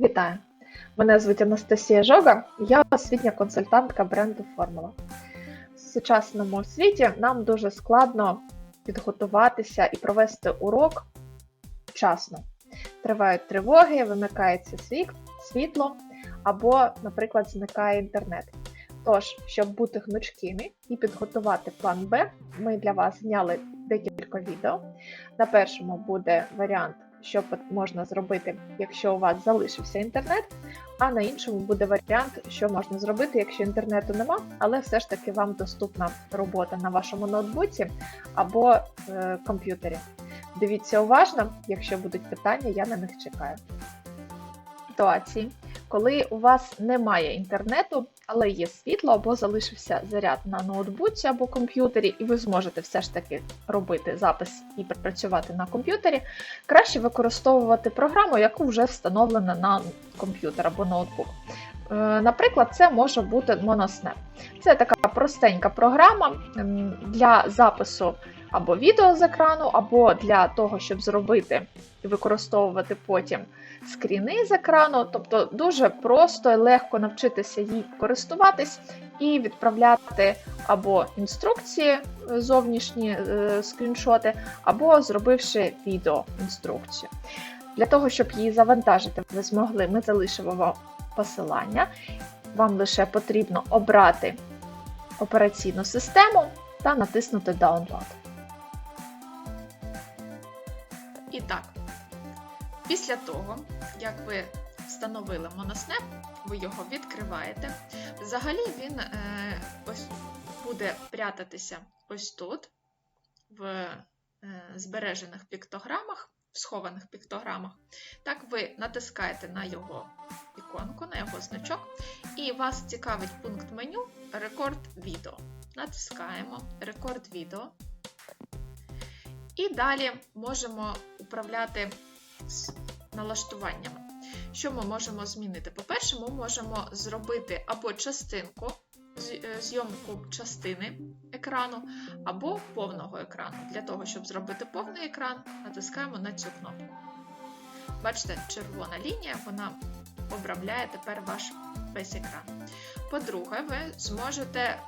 Вітаю! Мене звуть Анастасія Жога, я освітня консультантка бренду Формула. В сучасному світі нам дуже складно підготуватися і провести урок вчасно. Тривають тривоги, вимикається світ- світло або, наприклад, зникає інтернет. Тож, щоб бути гнучкими і підготувати план Б, ми для вас зняли декілька відео. На першому буде варіант, що можна зробити, якщо у вас залишився інтернет, а на іншому буде варіант, що можна зробити, якщо інтернету нема, але все ж таки вам доступна робота на вашому ноутбуці або е, комп'ютері. Дивіться уважно, якщо будуть питання, я на них чекаю. Ситуації, коли у вас немає інтернету, але є світло або залишився заряд на ноутбуці або комп'ютері, і ви зможете все ж таки робити запис і працювати на комп'ютері, краще використовувати програму, яку вже встановлена на комп'ютер або ноутбук. Е, Наприклад, це може бути Monosnap. Це така простенька програма для запису або відео з екрану, або для того, щоб зробити і використовувати потім скріни з екрану. Тобто дуже просто і легко навчитися їй користуватись і відправляти або інструкції е, зовнішні е, скріншоти, або зробивши відео інструкцію. Для того, щоб її завантажити, ви змогли, ми залишимо вам посилання. Вам лише потрібно обрати операційну систему та натиснути Download. Так, після того, як ви встановили Monosnap, ви його відкриваєте. Взагалі він е, ось буде прятатися ось тут, в е, збережених піктограмах, в схованих піктограмах. Так, ви натискаєте на його іконку, на його значок, і вас цікавить пункт меню Рекорд відео. Натискаємо Рекорд відео. І далі можемо управляти налаштуваннями. Що ми можемо змінити? По-перше, ми можемо зробити або частинку, е, зйомку частини екрану, або повного екрану. Для того, щоб зробити повний екран, натискаємо на цю кнопку. Бачите, червона лінія, вона обрамляє тепер ваш весь екран. По-друге, ви зможете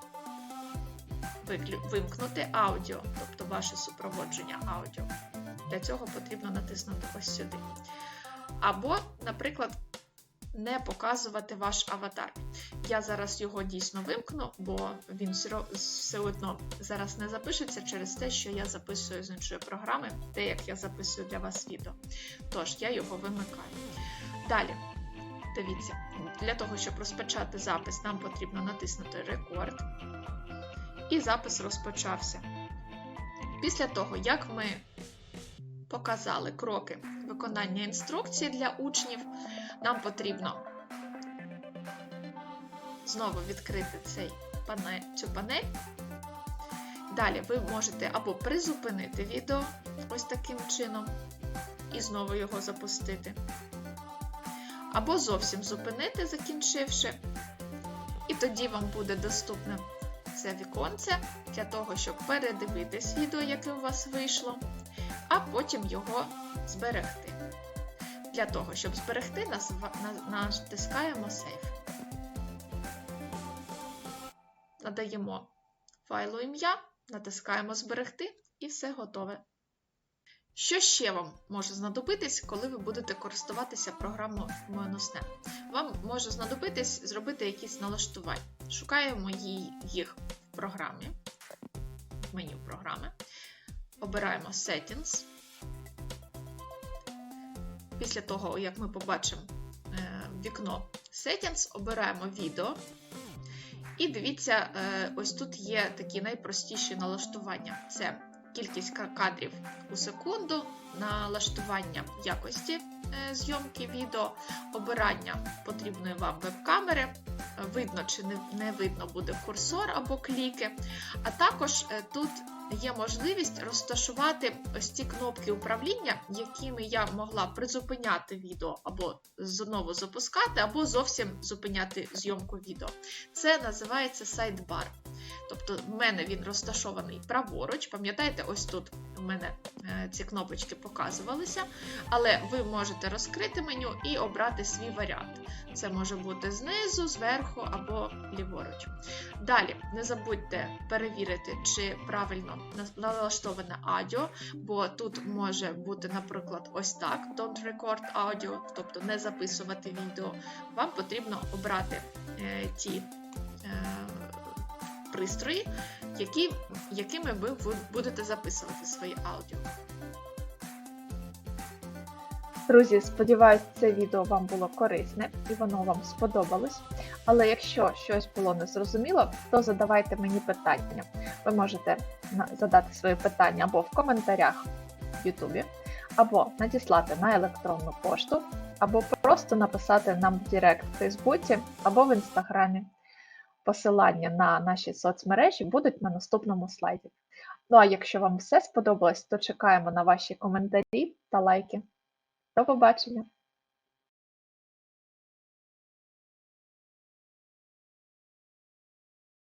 вимкнути аудіо, тобто ваше супроводження аудіо. Для цього потрібно натиснути ось сюди. Або, наприклад, не показувати ваш аватар. Я зараз його дійсно вимкну, бо він все одно зараз не запишеться через те, що я записую з іншої програми, те, як я записую для вас відео. Тож я його вимикаю. Далі, дивіться, для того, щоб розпочати запис, нам потрібно натиснути рекорд. І запис розпочався. Після того, як ми показали кроки виконання інструкції для учнів, нам потрібно знову відкрити цей пане- цю панель. Далі ви можете або призупинити відео ось таким чином і знову його запустити, або зовсім зупинити, закінчивши, і тоді вам буде доступне це віконце для того, щоб передивитись відео, яке у вас вийшло, а потім його зберегти. Для того, щоб зберегти, натискаємо Save. Надаємо файлу ім'я, натискаємо Зберегти і все готове. Що ще вам може знадобитись, коли ви будете користуватися програмою Monosnap? Вам може знадобитись зробити якісь налаштування. Шукаємо їх в програмі, в меню програми. Обираємо Settings. Після того, як ми побачимо е, вікно Settings, обираємо відео. І дивіться, е, ось тут є такі найпростіші налаштування: це кількість кадрів у секунду, налаштування якості е, зйомки відео, обирання потрібної вам веб-камери, е, видно чи не, видно буде курсор або кліки. А також е, тут є можливість розташувати ось ці кнопки управління, якими я могла призупиняти відео або знову запускати, або зовсім зупиняти зйомку відео. Це називається сайдбар. Тобто, в мене він розташований праворуч. Пам'ятаєте, ось тут у мене е, ці кнопочки показувалися, але ви можете розкрити меню і обрати свій варіант. Це може бути знизу, зверху або ліворуч. Далі не забудьте перевірити, чи правильно налаштоване аудіо, бо тут може бути, наприклад, ось так: Don't record audio, тобто не записувати відео. Вам потрібно обрати е, ті е, пристрої, які, якими ви будете записувати свої аудіо. Друзі, сподіваюсь, це відео вам було корисне і воно вам сподобалось. Але якщо щось було незрозуміло, то задавайте мені питання. Ви можете задати свої питання або в коментарях в Ютубі, або надіслати на електронну пошту, або просто написати нам в Директ в Фейсбуці або в Інстаграмі. Посилання на наші соцмережі будуть на наступному слайді. Ну а якщо вам все сподобалось, то чекаємо на ваші коментарі та лайки. До побачення!